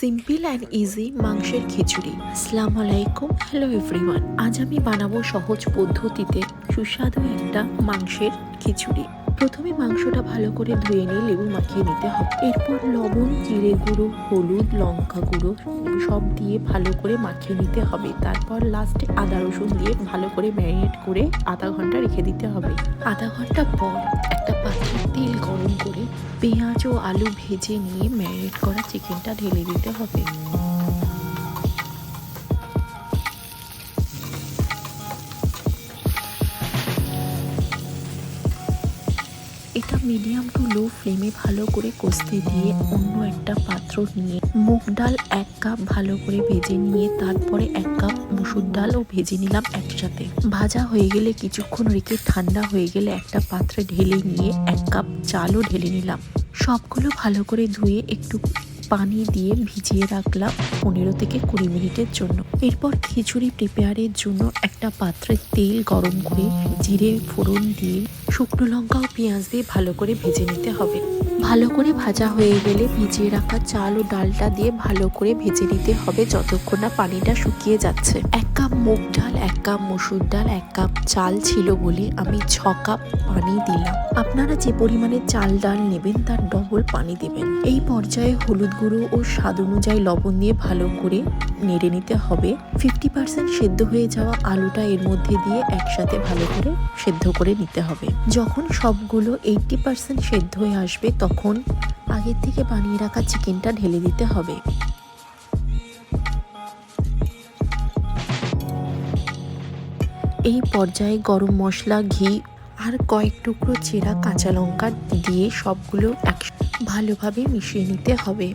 Simple and easy মাংসের খিচুড়ি। আসসালামু আলাইকুম। হ্যালো এভরিওয়ান আজ আমি বানাবো সহজ পদ্ধতিতে সুস্বাদু একটা মাংসের খিচুড়ি। প্রথমে মাংসটা ভালো করে ধুয়ে নিয়ে লেবু মাখিয়ে নিতে হবে। এরপর লবণ, জিরে গুঁড়ো, হলুদ, লঙ্কা গুঁড়ো সব দিয়ে ভালো করে মাখিয়ে নিতে হবে। তারপর লাস্টে আদা রসুন দিয়ে ভালো করে ম্যারিনেট করে আধা ঘণ্টা রেখে দিতে হবে। আধা ঘণ্টা পর একটা পাত্রে তেল গরম করে পেঁয়াজ ও আলু ভেজে নিয়ে ম্যারিনেট করা চিকেনটা ঢেলে দিতে হবে। এটা মিডিয়াম টু লো ফ্লেমে ভালো করে কষতে দিয়ে অন্য একটা পাত্র নিয়ে মুগ ডাল এক কাপ ভালো করে ভেজে নিয়ে তারপরে এক কাপ মুসুর ডালও ভেজে নিলাম একসাথে। ভাজা হয়ে গেলে কিছুক্ষণ রেখে ঠান্ডা হয়ে গেলে একটা পাত্রে ঢেলে নিয়ে এক কাপ চালও ঢেলে নিলাম। সবগুলো ভালো করে ধুয়ে একটু পানি দিয়ে ভিজিয়ে রাখলাম পনেরো থেকে কুড়ি মিনিটের জন্য। এরপর খিচুড়ি প্রিপেয়ারের জন্য একটা পাত্রে তেল গরম করে জিরে ফোড়ন দিয়ে শুকনো লঙ্কা ও পেঁয়াজ দিয়ে ভালো করে ভেজে নিতে হবে। ভালো করে ভাজা হয়ে গেলে ভিজিয়ে রাখা চাল ও ডালটা দিয়ে ভালো করে ভেজে নিতে হবে যতক্ষণ না পানিটা শুকিয়ে যাচ্ছে। এক কাপ মুগ ডাল, এক কাপ মসুর ডাল, এক কাপ চাল ছিল বলে আমি ছ কাপ পানি দিলাম। আপনারা যে পরিমাণে চাল, ডাল নেবেন তার ডবল পানি দেবেন। এই পর্যায়ে হলুদ গুঁড়ো ও স্বাদ অনুযায়ী লবণ দিয়ে ভালো করে নেড়ে নিতে হবে। ফিফটি পার্সেন্ট সেদ্ধ হয়ে যাওয়া আলুটা এর মধ্যে দিয়ে একসাথে ভালো করে সেদ্ধ করে নিতে হবে। যখন সবগুলো এইটটি পার্সেন্ট সেদ্ধ হয়ে আসবে তখন আগের থেকে বানিয়ে রাখা চিকেনটা ঢেলে দিতে হবে। এই পর্যায়ে গরম মশলা, ঘি আর কয়েক টুকরো চেরা কাঁচা লঙ্কা দিয়ে সবগুলো এক ভালোভাবে মিশিয়ে নিতে হবে।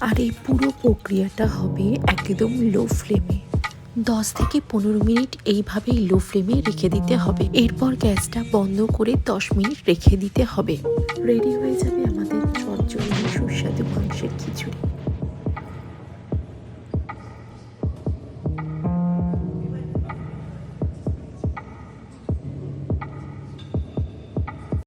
আর এই পুরো প্রক্রিয়াটা হবে একদম লো ফ্লেমে দশ থেকে পনেরো মিনিট এইভাবেই লো ফ্লেমে রেখে দিতে হবে। এরপর গ্যাসটা বন্ধ করে দশ মিনিট রেখে দিতে হবে। রেডি হয়ে যাবে আমাদের চটচড়ি সুস্বাদু মাংসের খিচুড়ি।